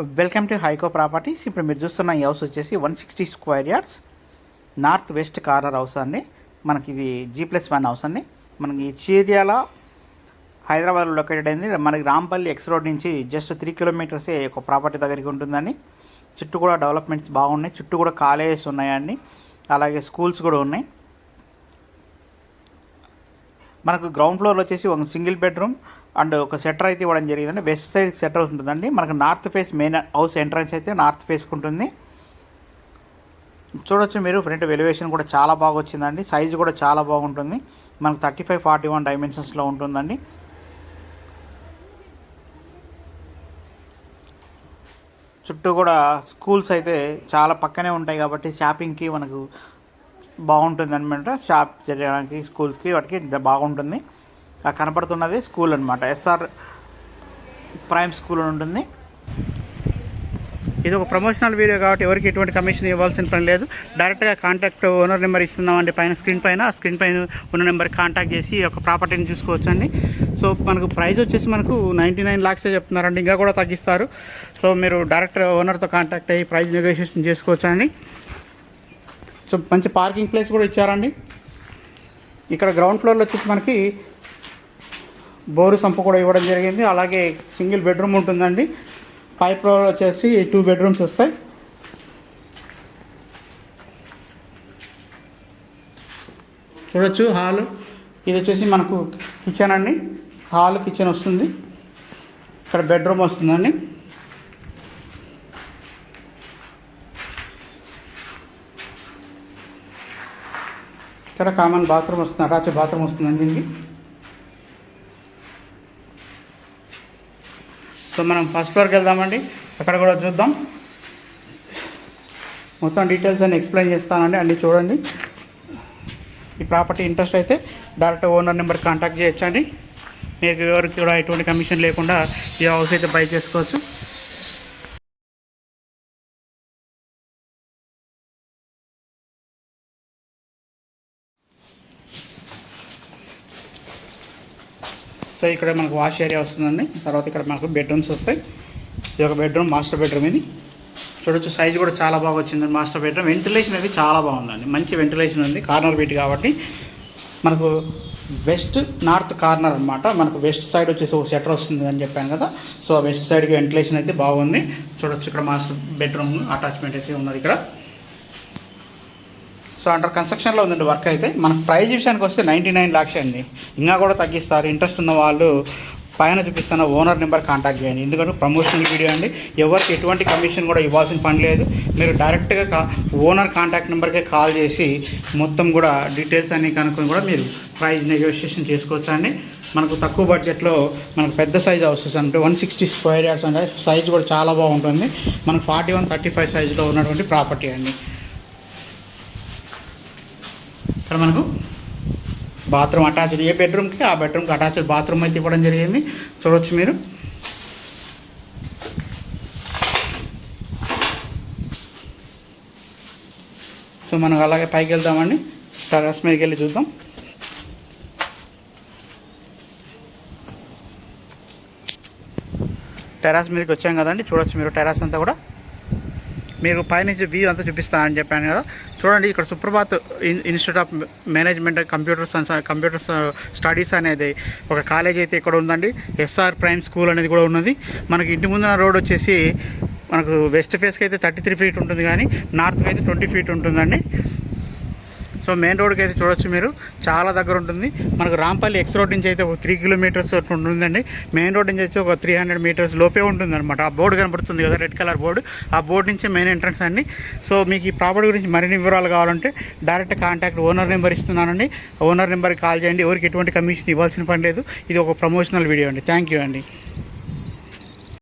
Welcome to హైకో properties. ఇప్పుడు మీరు చూస్తున్న ఈ హౌస్ వచ్చేసి one sixty square yards. North west corner house అండి. మనకి ఇది జీ ప్లస్ వన్ హౌస్ అండి. మనకి చీర్యాల హైదరాబాద్లో లొకేటెడ్ అయింది. మనకి రాంపల్లి ఎక్స్ రోడ్ నుంచి జస్ట్ త్రీ కిలోమీటర్సే ఒక ప్రాపర్టీ దగ్గరికి ఉంటుందండి. చుట్టూ కూడా డెవలప్మెంట్స్ బాగున్నాయి. చుట్టూ కూడా కాలేజెస్ ఉన్నాయండి. అలాగే స్కూల్స్ కూడా ఉన్నాయి. మనకు గ్రౌండ్ ఫ్లోర్లో వచ్చేసి ఒక సింగిల్ బెడ్రూమ్ అండ్ ఒక సెటర్ అయితే ఇవ్వడం జరిగిందండి. వెస్ట్ సైడ్ సెటర్ ఉంటుందండి. మనకు north face main house entrance అయితే నార్త్ ఫేస్కి ఉంటుంది. చూడొచ్చు మీరు ఫ్రంట్ వెలివేషన్ కూడా చాలా బాగా వచ్చిందండి. సైజు కూడా చాలా బాగుంటుంది. మనకు థర్టీ ఫైవ్ ఫార్టీ వన్ డైమెన్షన్స్లో ఉంటుందండి. చుట్టూ కూడా స్కూల్స్ అయితే చాలా పక్కనే ఉంటాయి కాబట్టి షాపింగ్కి మనకు బాగుంటుంది అనమాట షాప్ చేయడానికి స్కూల్కి వాటికి బాగుంటుంది. కనపడుతున్నది స్కూల్ అనమాట ఎస్ఆర్ ప్రైమ్ స్కూల్ అని ఉంటుంది. ఇది ఒక ప్రమోషనల్ వీడియో కాబట్టి ఎవరికి ఎటువంటి కమిషన్ ఇవ్వాల్సిన పని లేదు. డైరెక్ట్గా కాంటాక్ట్ ఓనర్ నెంబర్ ఇస్తున్నామండి పైన స్క్రీన్ పైన. ఆ స్క్రీన్ పైన ఉన్న నెంబర్ కాంటాక్ట్ చేసి ఒక ప్రాపర్టీని చూసుకోవచ్చండి. సో మనకు ప్రైస్ వచ్చేసి మనకు నైంటీ నైన్ లాక్సే చెప్తున్నారండి. ఇంకా కూడా తగ్గిస్తారు. సో మీరు డైరెక్ట్ ఓనర్తో కాంటాక్ట్ అయ్యి ప్రైస్ నెగోషియేషన్ చేసుకోవచ్చండి. సో మంచి పార్కింగ్ ప్లేస్ కూడా ఇచ్చారండి. ఇక్కడ గ్రౌండ్ ఫ్లోర్లో వచ్చేసి మనకి బోరు సంపు కూడా ఇవ్వడం జరిగింది. అలాగే సింగిల్ బెడ్రూమ్ ఉంటుందండి. పై ఫ్లోర్ వచ్చేసి టూ బెడ్రూమ్స్ వస్తాయి. చూడొచ్చు హాల్. ఇది వచ్చేసి మనకు కిచెన్ అండి. హాల్ కిచెన్ వస్తుంది. ఇక్కడ బెడ్రూమ్ వస్తుందండి. ఇక్కడ కామన్ బాత్రూమ్ వస్తుంది అటాచ్ బాత్రూమ్ వస్తుందండి దీనికి. సో మనం ఫస్ట్ ఫ్లోర్కి వెళ్దామండి అక్కడ కూడా చూద్దాం. మొత్తం డీటెయిల్స్ అన్ని ఎక్స్ప్లెయిన్ చేస్తానండి అన్నీ చూడండి. ఈ ప్రాపర్టీ ఇంట్రెస్ట్ అయితే డైరెక్ట్ ఓనర్ నెంబర్ కాంటాక్ట్ చేయొచ్చండి. మీకు ఎవరికి కూడా ఎటువంటి కమిషన్ లేకుండా ఈ హౌస్ అయితే బై చేసుకోవచ్చు. సో ఇక్కడ మనకు వాష్ ఏరియా వస్తుందండి. తర్వాత ఇక్కడ మనకు బెడ్రూమ్స్ వస్తాయి. ఇది ఒక బెడ్రూమ్ మాస్టర్ బెడ్రూమ్ ఇది. చూడొచ్చు సైజ్ కూడా చాలా బాగా వచ్చిందండి మాస్టర్ బెడ్రూమ్. వెంటిలేషన్ అయితే చాలా బాగుందండి. మంచి వెంటిలేషన్ ఉంది. కార్నర్ బీట్ కాబట్టి. మనకు వెస్ట్ నార్త్ కార్నర్ అన్నమాట. మనకు వెస్ట్ సైడ్ వచ్చేసి ఒక షటర్ వస్తుంది అని చెప్పాను కదా. సో వెస్ట్ సైడ్కి వెంటిలేషన్ అయితే బాగుంది. చూడొచ్చు ఇక్కడ మాస్టర్ బెడ్రూమ్ అటాచ్మెంట్ అయితే ఉన్నది ఇక్కడ. సో అండర్ కన్స్ట్రక్షన్లో ఉందండి వర్క్ అయితే. మనకు ప్రైజ్ విషయానికి వస్తే నైంటీ నైన్ ల్యాక్స్ అండి. ఇంకా కూడా తగ్గిస్తారు. ఇంట్రెస్ట్ ఉన్న వాళ్ళు పైన చూపిస్తున్న ఓనర్ నెంబర్ కాంటాక్ట్ చేయండి. ఎందుకంటే ప్రమోషనల్ వీడియో అండి. ఎవరికి ఎటువంటి కమిషన్ కూడా ఇవ్వాల్సిన పని లేదు. మీరు డైరెక్ట్గా కా ఓనర్ కాంటాక్ట్ నెంబర్కే కాల్ చేసి మొత్తం కూడా డీటెయిల్స్ అన్ని కనుక్కొని కూడా మీరు ప్రైజ్ నెగోషియేషన్ చేసుకోవచ్చు అండి. మనకు తక్కువ బడ్జెట్లో మనకు పెద్ద సైజ్ హౌసెస్ అంటే వన్ సిక్స్టీ స్క్వేర్ యార్డ్స్ అంటే సైజ్ కూడా చాలా బాగుంటుంది. మనకు ఫార్టీ వన్ థర్టీ ఫైవ్ సైజులో ఉన్నటువంటి ప్రాపర్టీ అండి. ఇక్కడ మనకు బాత్రూమ్ అటాచ్డ్ ఏ బెడ్రూమ్కి ఆ బెడ్రూమ్కి అటాచ్డ్ బాత్రూమ్ అయితే ఇవ్వడం జరిగింది. చూడొచ్చు మీరు. సో మనం అలాగే పైకి వెళ్దామండి. టెర్రస్ మీదకి వెళ్ళి చూద్దాం. టెర్రస్ మీదకి వచ్చాం కదండి. చూడొచ్చు మీరు టెర్రస్ అంతా కూడా. మీరు పైనుంచి వ్యూ అంతా చూపిస్తానని చెప్పాను కదా. చూడండి ఇక్కడ Suprabhat in- institute of management computer science computer studies అనేది ఒక కాలేజ్ అయితే ఇక్కడ ఉందండి. ఎస్ఆర్ ప్రైమ్ స్కూల్ అనేది కూడా ఉన్నది. మనకి ఇంటి ముందున రోడ్ వచ్చేసి మనకు వెస్ట్ ఫేస్కి అయితే థర్టీ త్రీ ఫీట్ ఉంటుంది కానీ నార్త్కి అయితే ట్వంటీ ఫీట్ ఉంటుందండి. సో మెయిన్ రోడ్కి అయితే చూడొచ్చు మీరు. చాలా దగ్గర ఉంటుంది. మనకు రాంపల్లి ఎక్స్ రోడ్ నుంచి అయితే ఒక త్రీ కిలోమీటర్స్ ఉంటుందండి. మెయిన్ రోడ్ నుంచి అయితే ఒక త్రీ హండ్రెడ్ మీటర్స్ లోపే ఉంటుందన్నమాట. ఆ బోర్డు కనబడుతుంది కదా రెడ్ కలర్ బోర్డు. ఆ బోర్డు నుంచి మెయిన్ ఎంట్రన్స్ అండి సో మీకు ఈ ప్రాపర్టీ గురించి మరిన్ని వివరాలు కావాలంటే డైరెక్ట్ కాంటాక్ట్ ఓనర్ నెంబర్ ఇస్తున్నానండి. ఓనర్ నెంబర్కి కాల్ చేయండి. ఎవరికి ఎటువంటి కమిషన్ ఇవ్వాల్సిన పని లేదు. ఇది ఒక ప్రమోషనల్ వీడియో అండి. థ్యాంక్ యూ అండి.